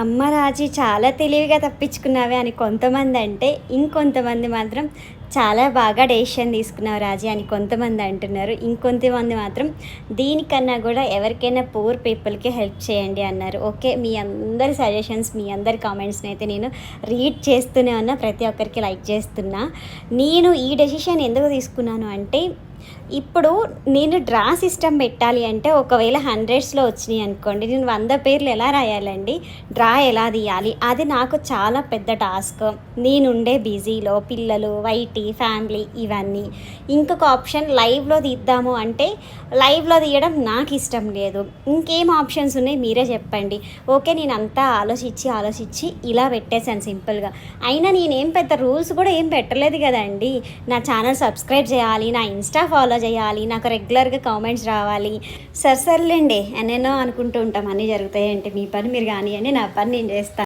అమ్మ రాజీ చాలా తెలివిగా తప్పించుకున్నావే అని కొంతమంది అంటే ఇంకొంతమంది మాత్రం చాలా బాగా డెసిషన్ తీసుకున్నావు రాజీ అని కొంతమంది అంటున్నారు. ఇంకొంతమంది మాత్రం దీనికన్నా కూడా ఎవరికైనా పూర్ పీపుల్కి హెల్ప్ చేయండి అన్నారు. ఓకే మీ అందరి సజెషన్స్ మీ అందరి కామెంట్స్ని అయితే నేను రీడ్ చేస్తూనే ఉన్నా. ప్రతి ఒక్కరికి లైక్ చేస్తున్నా. నేను ఈ డెసిషన్ ఎందుకు తీసుకున్నాను అంటే ఇప్పుడు నేను డ్రా సిస్టమ్ పెట్టాలి అంటే ఒకవేళ హండ్రెడ్స్లో వచ్చినాయి అనుకోండి నేను వంద పేర్లు ఎలా రాయాలండి? డ్రా ఎలా తీయాలి? అది నాకు చాలా పెద్ద టాస్క్. నేనుండే బిజీలో పిల్లలు వైటీ ఫ్యామిలీ ఇవన్నీ. ఇంకొక ఆప్షన్ లైవ్లో తీద్దాము అంటే లైవ్లో తీయడం నాకు ఇష్టం లేదు. ఇంకేం ఆప్షన్స్ ఉన్నాయి మీరే చెప్పండి. ఓకే నేను అంతా ఆలోచించి ఆలోచించి ఇలా పెట్టేశాను సింపుల్గా. అయినా నేనేం పెద్ద రూల్స్ కూడా ఏం పెట్టలేదు కదండి. నా ఛానల్ సబ్స్క్రైబ్ చేయాలి నా ఇన్స్టా ఫాలో చేయాలి నాకు రెగ్యులర్గా కామెంట్స్ రావాలి. సర్ సర్లేండి ఎన్నెన్నో అనుకుంటూ ఉంటాం అన్నీ జరుగుతాయి ఏంటి మీ పని మీరు కానివ్వండి నా పని నేను చేస్తాను